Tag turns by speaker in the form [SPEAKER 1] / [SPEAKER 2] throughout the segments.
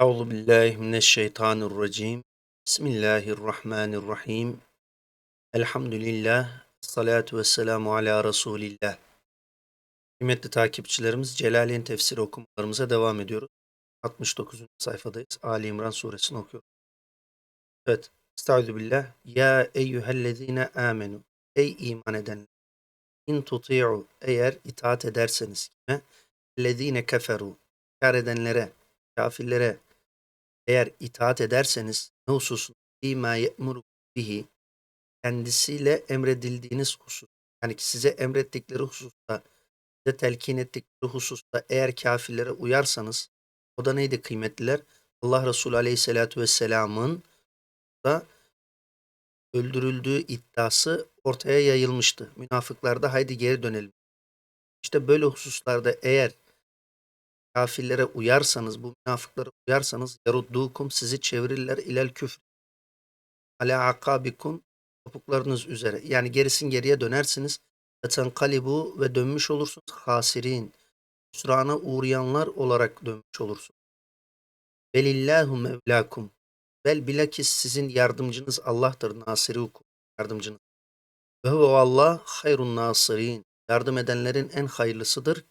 [SPEAKER 1] Euzu billahi mineşşeytanirracim. Bismillahirrahmanirrahim. Elhamdülillah. Salatu vesselamu ala Resulillah. Kıymetli takipçilerimiz Celaleyn tefsiri okumalarımıza devam ediyoruz. 69. sayfadayız. Ali İmran suresini okuyoruz. Evet. Estaizu billah. Ya eyyühellezine amenu. Ey iman edenler. İn tuti'u. Eğer itaat ederseniz kime? Lezine keferu. Kar edenlere, kafirlere, eğer itaat ederseniz ne hususunda bima ye'muru bihi kendisiyle emredildiğiniz husus yani ki size emrettikleri hususta size telkin ettikleri hususta eğer kafirlere uyarsanız o da neydi kıymetliler? Allah Resulü Aleyhisselatü Vesselam'ın da öldürüldüğü iddiası ortaya yayılmıştı. Münafıklar da haydi geri dönelim. İşte böyle hususlarda eğer kafirlere uyarsanız, bu münafıklara uyarsanız yaruddukum sizi çevirirler ilel küfr. Ala akabikum topuklarınız üzere. Yani gerisin geriye dönersiniz. kalibu ve dönmüş olursunuz hasirin. Hüsrana uğrayanlar olarak dönmüş olursunuz. Velillahu mevlakum. Vel bilakis sizin yardımcınız Allah'tır. Nasirukum. Yardımcınız. Ve huve Allah hayrun nasirin. Yardım edenlerin en hayırlısıdır.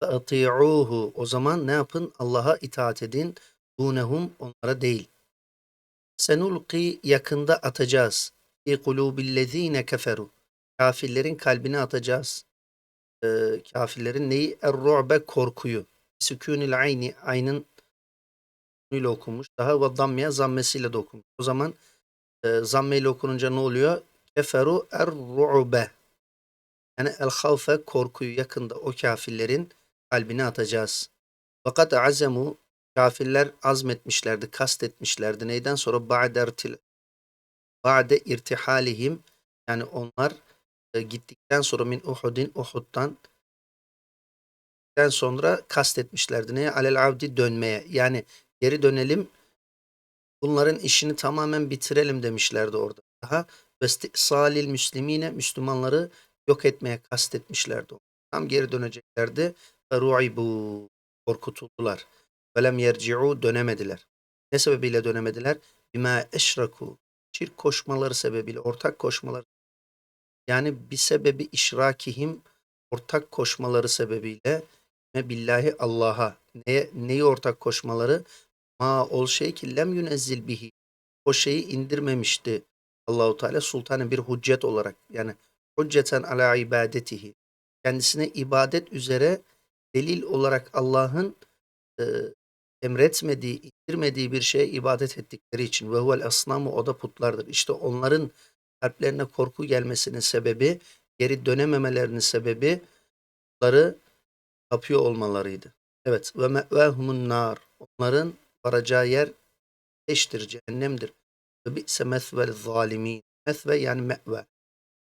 [SPEAKER 1] Ati'uhu. O zaman ne yapın? Allah'a itaat edin. Dunehum onlara değil. Senulqi yakında atacağız. Fi kulubillezine keferu. Kafirlerin kalbine atacağız. Ee, kafirlerin neyi? Er-ru'be korkuyu. Sükûnil ayni. Aynın ile okunmuş. Daha ve dammeye zammesiyle de okunmuş. O zaman e, zammeyle okununca ne oluyor? Keferu er-ru'be. Yani el-havfe korkuyu yakında o kafirlerin kalbine atacağız. Fakat azemu kafirler azmetmişlerdi, kastetmişlerdi. Neyden sonra? Ba'de ba'de irtihalihim yani onlar e, gittikten sonra min Uhud'in Uhud'dan gittikten sonra kastetmişlerdi. Neye? Alel avdi dönmeye. Yani geri dönelim bunların işini tamamen bitirelim demişlerdi orada. Daha salil müslimine Müslümanları yok etmeye kastetmişlerdi. Tam geri döneceklerdi. Ru'ibu korkutuldular. Velem yerci'u dönemediler. Ne sebebiyle dönemediler? Bima eşraku şirk koşmaları sebebiyle, ortak koşmaları yani bir sebebi işrakihim ortak koşmaları sebebiyle ve billahi Allah'a neye, neyi ortak koşmaları? Ma ol şey ki lem yünezzil bihi. O şeyi indirmemişti Allahu Teala sultanın bir hüccet olarak. Yani hücceten ala ibadetihi. Kendisine ibadet üzere delil olarak Allah'ın e, emretmediği, indirmediği bir şeye ibadet ettikleri için ve huvel asnamu o da putlardır. İşte onların kalplerine korku gelmesinin sebebi, geri dönememelerinin sebebi putları tapıyor olmalarıydı. Evet ve me'vehumun nar. Onların varacağı yer eştir, cehennemdir. Ve bi'se mesvel zalimin. Mesve yani me've.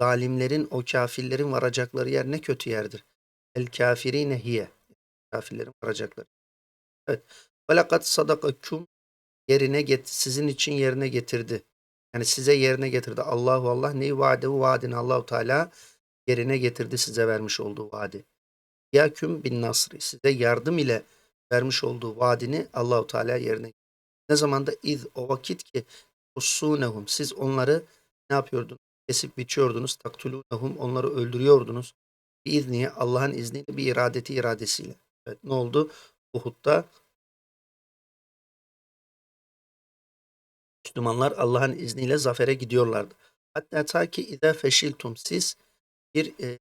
[SPEAKER 1] Zalimlerin, o kafirlerin varacakları yer ne kötü yerdir. El kafirine hiye. Kafirlerin varacakları. Evet. Velakat sadakakum yerine get sizin için yerine getirdi. Yani size yerine getirdi. Allahu Allah neyi vadehu vaadini Allahu Teala yerine getirdi size vermiş olduğu vaadi. Yaküm bin nasri size yardım ile vermiş olduğu vaadini Allahu Teala yerine getirdi. Ne zaman da iz o vakit ki usunehum siz onları ne yapıyordunuz? Kesip biçiyordunuz. Taktulunehum onları öldürüyordunuz. İzni Allah'ın izniyle bir iradeti iradesiyle. Evet ne oldu? Uhud'da Müslümanlar Allah'ın izniyle zafere gidiyorlardı. Hatta ta ki idâ feşiltum siz bir e,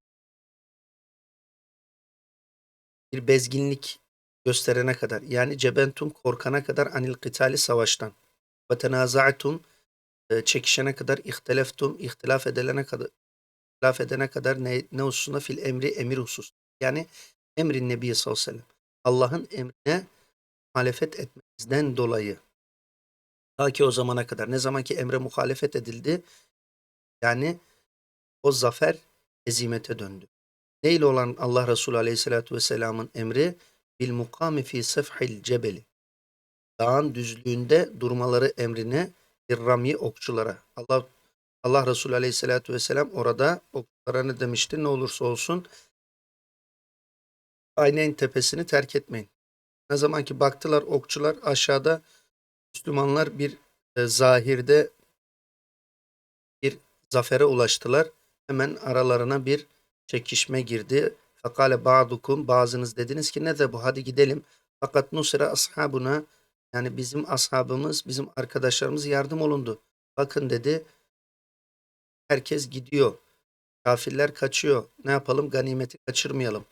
[SPEAKER 1] bir bezginlik gösterene kadar yani cebentum korkana kadar anil kıtali savaştan ve tenaza'tum e, çekişene kadar ihteleftum ihtilaf edilene kadar ihtilaf edene kadar ne, ne hususunda fil emri emir husus yani emrin nebi sallallahu aleyhi ve sellem Allah'ın emrine muhalefet etmenizden dolayı Ta ki o zamana kadar. Ne zaman ki emre muhalefet edildi yani o zafer ezimete döndü. Neyle olan Allah Resulü Aleyhisselatü Vesselam'ın emri? Bil mukami fi sefhil cebeli. Dağın düzlüğünde durmaları emrine bir rami okçulara. Allah Allah Resulü Aleyhisselatü Vesselam orada okçulara ne demişti? Ne olursa olsun Aynen tepesini terk etmeyin. Ne zaman ki baktılar okçular aşağıda Müslümanlar bir e, zahirde bir zafere ulaştılar. Hemen aralarına bir çekişme girdi. Fakale ba'dukum bazınız dediniz ki ne de bu hadi gidelim. Fakat nusra ashabuna yani bizim ashabımız, bizim arkadaşlarımız yardım olundu. Bakın dedi herkes gidiyor. Kafirler kaçıyor. Ne yapalım? Ganimeti kaçırmayalım.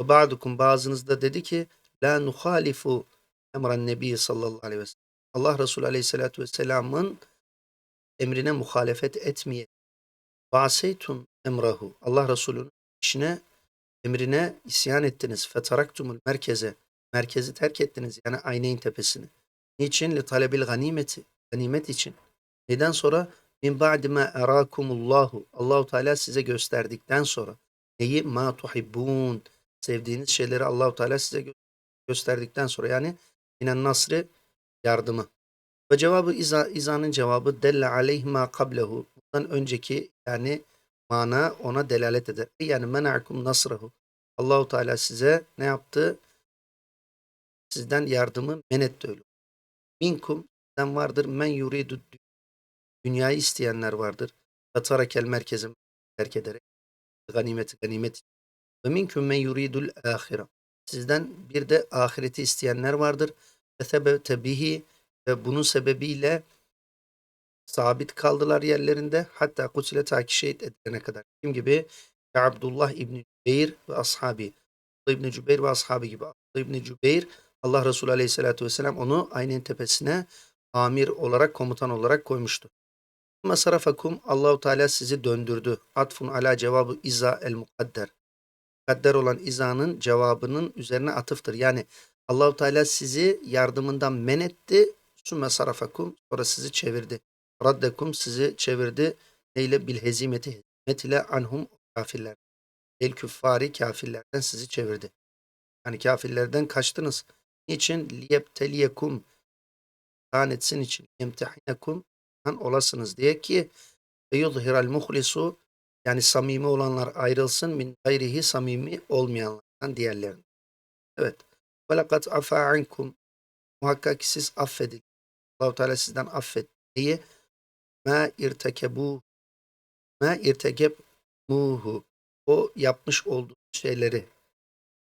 [SPEAKER 1] Ve ba'dukum bazınız da dedi ki la nuhalifu emran nebi sallallahu aleyhi ve sellem. Allah Resulü aleyhissalatü vesselamın emrine muhalefet etmeyelim. Vaseytun emrahu. Allah Resulü'nün işine, emrine isyan ettiniz. Fetaraktumul merkeze. Merkezi terk ettiniz. Yani Ayneyn tepesini. Niçin? Li talebil ganimeti. Ganimet için. Neden sonra? Min ba'di ma erakumullahu. Allahu Teala size gösterdikten sonra. Neyi? Ma tuhibbun. Sevdiğiniz şeyleri Allahu Teala size gö- gösterdikten sonra. Yani inen nasri yardımı. Ve cevabı iza, izanın cevabı delle aleyh ma kablehu. Bundan önceki yani mana ona delalet eder. Yani mena'kum nasrahu. Allahu Teala size ne yaptı? Sizden yardımı men etti öyle. Minkum sizden vardır men yuridu dünyayı isteyenler vardır. Fatarakel merkeze terk ederek ganimeti ganimet ve minkum men yuridul ahire. Sizden bir de ahireti isteyenler vardır. Ve sebebte ve bunun sebebiyle sabit kaldılar yerlerinde. Hatta kutile ta ki şehit edilene kadar. Kim gibi? Abdullah İbni Cübeyr ve ashabi. İbni Cübeyr ve ashabi gibi. İbni Cübeyr Allah Resulü Aleyhisselatü Vesselam onu aynen tepesine amir olarak, komutan olarak koymuştu. Ama sarafakum Allahu Teala sizi döndürdü. Atfun ala cevabı iza el mukadder. Mukadder olan izanın cevabının üzerine atıftır. Yani Allahu Teala sizi yardımından men etti. Sümme sarafakum sonra sizi çevirdi. Raddekum sizi çevirdi. Neyle bil hezimeti hezimet ile anhum kafirler. El küffari kafirlerden sizi çevirdi. Yani kafirlerden kaçtınız. Niçin? Liyebteliyekum imtihan etsin için. Yemtehinekum imtihan olasınız diye ki yudhiral muhlisu yani samimi olanlar ayrılsın min gayrihi samimi olmayanlardan diğerlerine. Evet. Ve lekad afa ankum muhakkak siz affedin. Allahu Teala sizden affet. Neyi? Ma irtekebu ma irtekeb muhu. O yapmış olduğu şeyleri.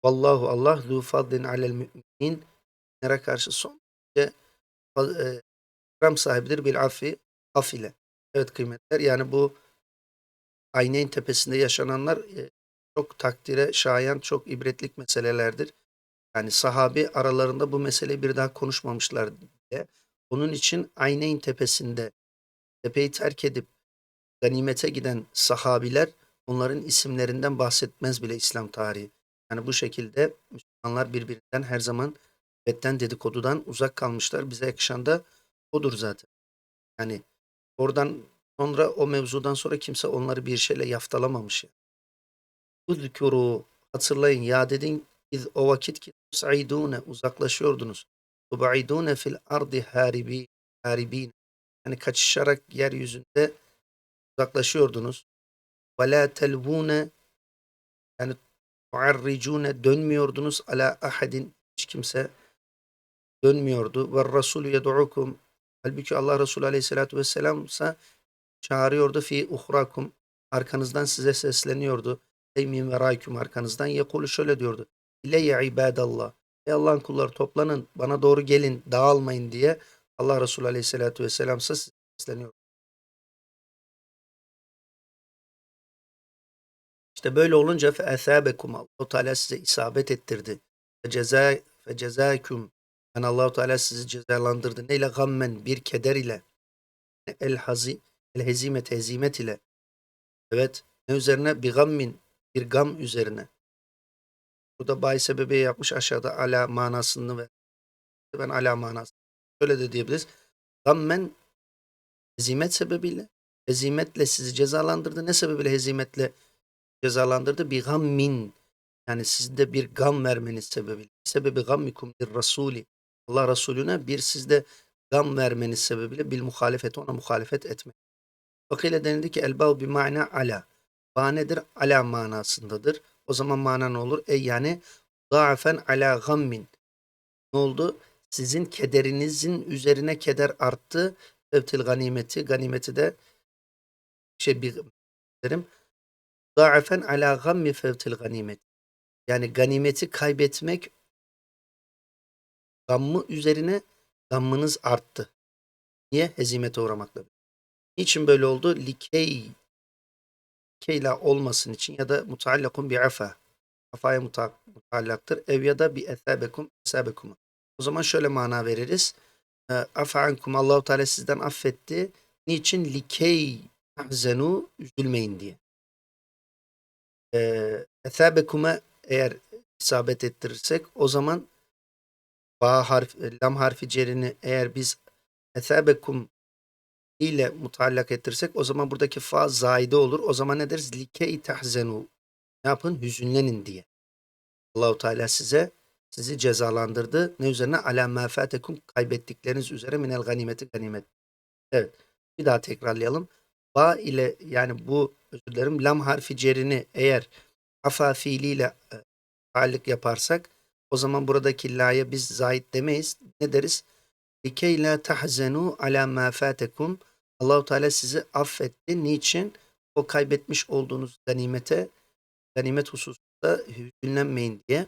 [SPEAKER 1] Vallahu Allah zu fadlin alel müminin. Karşı son derece ikram sahibidir bil affi af ile. Evet kıymetler yani bu Ayneyn tepesinde yaşananlar e, çok takdire şayan, çok ibretlik meselelerdir. Yani sahabi aralarında bu meseleyi bir daha konuşmamışlar diye. Onun için Ayneyn tepesinde tepeyi terk edip ganimete giden sahabiler onların isimlerinden bahsetmez bile İslam tarihi. Yani bu şekilde Müslümanlar birbirinden her zaman betten dedikodudan uzak kalmışlar. Bize yakışan da odur zaten. Yani oradan sonra o mevzudan sonra kimse onları bir şeyle yaftalamamış. Yani. Uzkuru hatırlayın ya dedin iz o vakit ki tusaidune uzaklaşıyordunuz. Tubaidune fil ardi haribi haribin. Yani kaçışarak yeryüzünde uzaklaşıyordunuz. Ve la telvune yani muarricune dönmüyordunuz ala ahadin hiç kimse dönmüyordu. Ve Resulü yed'ukum halbuki Allah Resulü aleyhissalatü vesselam ise çağırıyordu fi uhrakum arkanızdan size sesleniyordu. Ey min veraykum arkanızdan yekulu şöyle diyordu. İleyye ibadallah. Ey Allah'ın kulları toplanın bana doğru gelin dağılmayın diye Allah Resulü aleyhissalatü vesselam ise sesleniyor. İşte böyle olunca fe esâbekum Allahu Teala size isabet ettirdi. Fe ceza fe cezâküm yani Allahu Teala sizi cezalandırdı. Neyle gammen bir keder ile el hazi el hezimet hezimet ile. Evet. Ne üzerine? Bir gammin bir gam üzerine. Burada bay sebebi yapmış aşağıda ala manasını ve ben ala manası. Şöyle de diyebiliriz. Gammen hezimet sebebiyle hezimetle sizi cezalandırdı. Ne sebebiyle hezimetle cezalandırdı? Bir gammin yani sizde bir gam vermeniz sebebiyle. Sebebi gammikum bir rasuli. Allah Resulüne bir sizde gam vermeniz sebebiyle bil muhalefet ona muhalefet etmek. Vakile denildi ki elbav bir mana ala. Ba? Ala manasındadır. O zaman mana ne olur? E yani da'afen ala gammin. Ne oldu? Sizin kederinizin üzerine keder arttı. Fevtil ganimeti. Ganimeti de şey bir derim. Da'afen ala gammi fevtil ganimet. Yani ganimeti kaybetmek gammı üzerine gammınız arttı. Niye? Hezimete uğramakla. Niçin böyle oldu? Likey keyla olmasın için ya da mutallakun bi afa. Afaya muta- mutallaktır. Ev ya da bi esabekum esabekum. O zaman şöyle mana veririz. E, Afa ankum Allahu Teala sizden affetti. Niçin? Likey tahzenu üzülmeyin diye. E, Esabekuma eğer isabet ettirirsek o zaman ba harf, lam harfi cerini eğer biz esabekum ile mutallak ettirsek o zaman buradaki fa zaide olur. O zaman ne deriz? Likey tahzenu. Ne yapın? Hüzünlenin diye. Allahu Teala size sizi cezalandırdı. Ne üzerine? Ala ma fatekum kaybettikleriniz üzere minel ganimeti ganimet. Evet. Bir daha tekrarlayalım. Ba ile yani bu özür dilerim lam harfi cerini eğer afa fiiliyle e, yaparsak o zaman buradaki la'ya biz zahit demeyiz. Ne deriz? Likey la tahzenu ala ma fatekum. Allahu Teala sizi affetti. Niçin? O kaybetmiş olduğunuz ganimete, ganimet hususunda hüzünlenmeyin diye.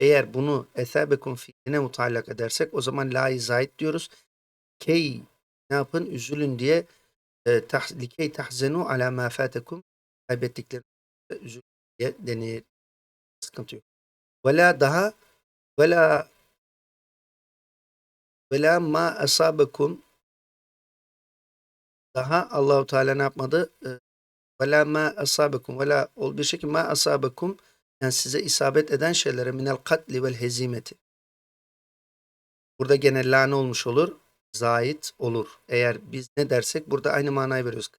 [SPEAKER 1] Eğer bunu esabekum fiiline mutallak edersek o zaman la'yı zahit diyoruz. Key ne yapın? Üzülün diye e, likey tahzenu ala ma fatekum kaybettiklerinizde üzülün diye denir. Sıkıntı yok. Vela daha vela vela ma asabekum daha Allahu Teala ne yapmadı? E, Vela ma asabekum vela ol bir şekilde ma asabekum yani size isabet eden şeylere minel katli vel hezimeti. Burada gene la ne olmuş olur? Zait olur. Eğer biz ne dersek burada aynı manayı veriyoruz.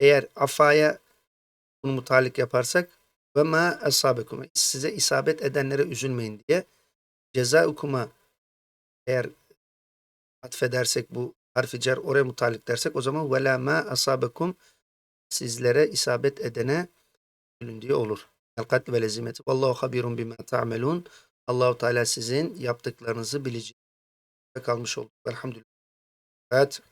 [SPEAKER 1] Eğer afaya bunu mutalik yaparsak ve ma asabekum size isabet edenlere üzülmeyin diye ceza okuma eğer atfedersek bu harfi cer oraya mutalik dersek o zaman ve la ma asabekum sizlere isabet edene üzülün diye olur. El katli ve lezimeti. Vallahu habirun bima ta'melun. Allahu Teala sizin yaptıklarınızı bilecek. kalmış olduk. Elhamdülillah. Evet.